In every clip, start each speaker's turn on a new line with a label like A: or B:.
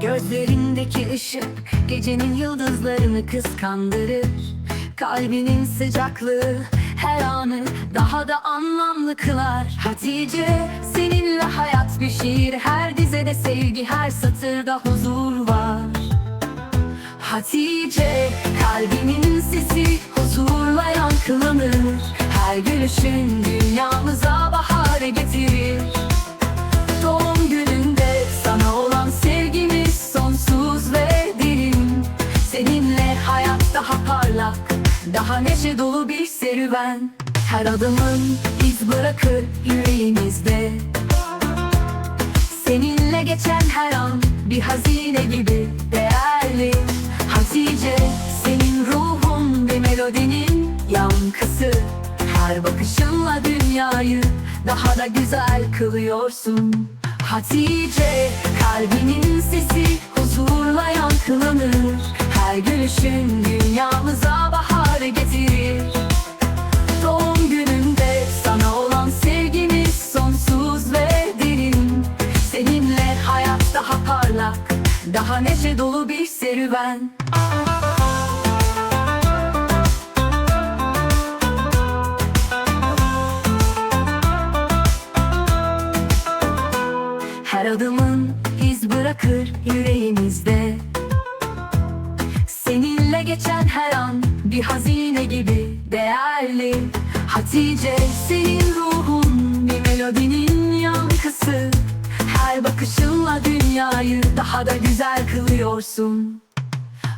A: Gözlerindeki ışık gecenin yıldızlarını kıskandırır. Kalbinin sıcaklığı her anı daha da anlamlı kılar. Hatice seninle hayat bir şiir. Her dizede sevgi her satırda huzur var. Hatice kalbinin sesi huzurla yankılanır. Her gülüşün dünyamıza bahar getirir daha parlak, daha neşe dolu bir serüven. Her adımın iz bırakır yüreğimizde. Seninle geçen her an bir hazine gibi değerli. Hatice senin ruhun bir melodinin yankısı. Her bakışınla dünyayı daha da güzel kılıyorsun. Hatice kalbinin sesi huzurla yankılanır. Her gülüşün daha neşe dolu bir serüven. Her adımın iz bırakır yüreğimizde. Seninle geçen her an bir hazine gibi değerli. Hatice senin ruhun bir melodinin yankısı dünyayı daha da güzel kılıyorsun.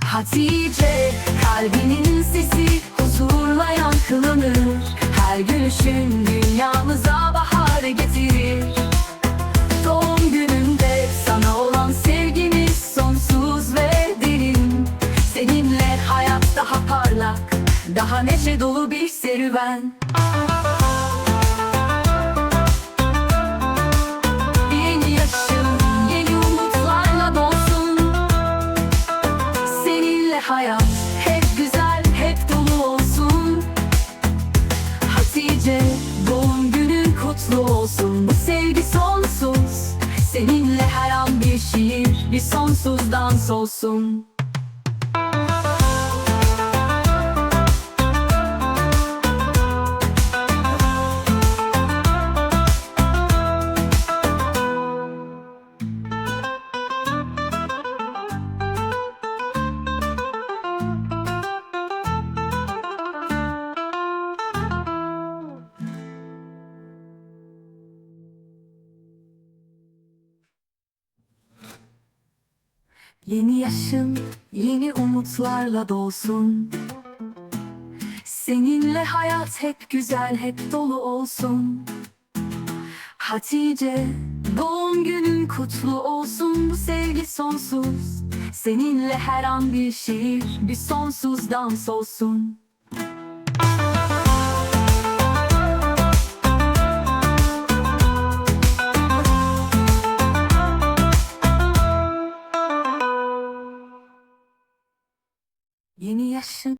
A: Hatice kalbinin sesi huzurla yankılanır. Her gülüşün dünyamıza bahar getirir. Doğum gününde sana olan sevgimiz sonsuz ve derin. Seninle hayat daha parlak, daha neşe dolu bir serüven Hayat hep güzel, hep dolu olsun. Hatice doğum günün kutlu olsun. Bu sevgi sonsuz. Seninle her an bir şiir Bir sonsuz dans olsun Yeni yaşın yeni umutlarla dolsun. Seninle hayat hep güzel hep dolu olsun. Hatice doğum günün kutlu olsun. Bu sevgi sonsuz. Seninle her an bir şiir bir sonsuz dans olsun ユニヤッシュ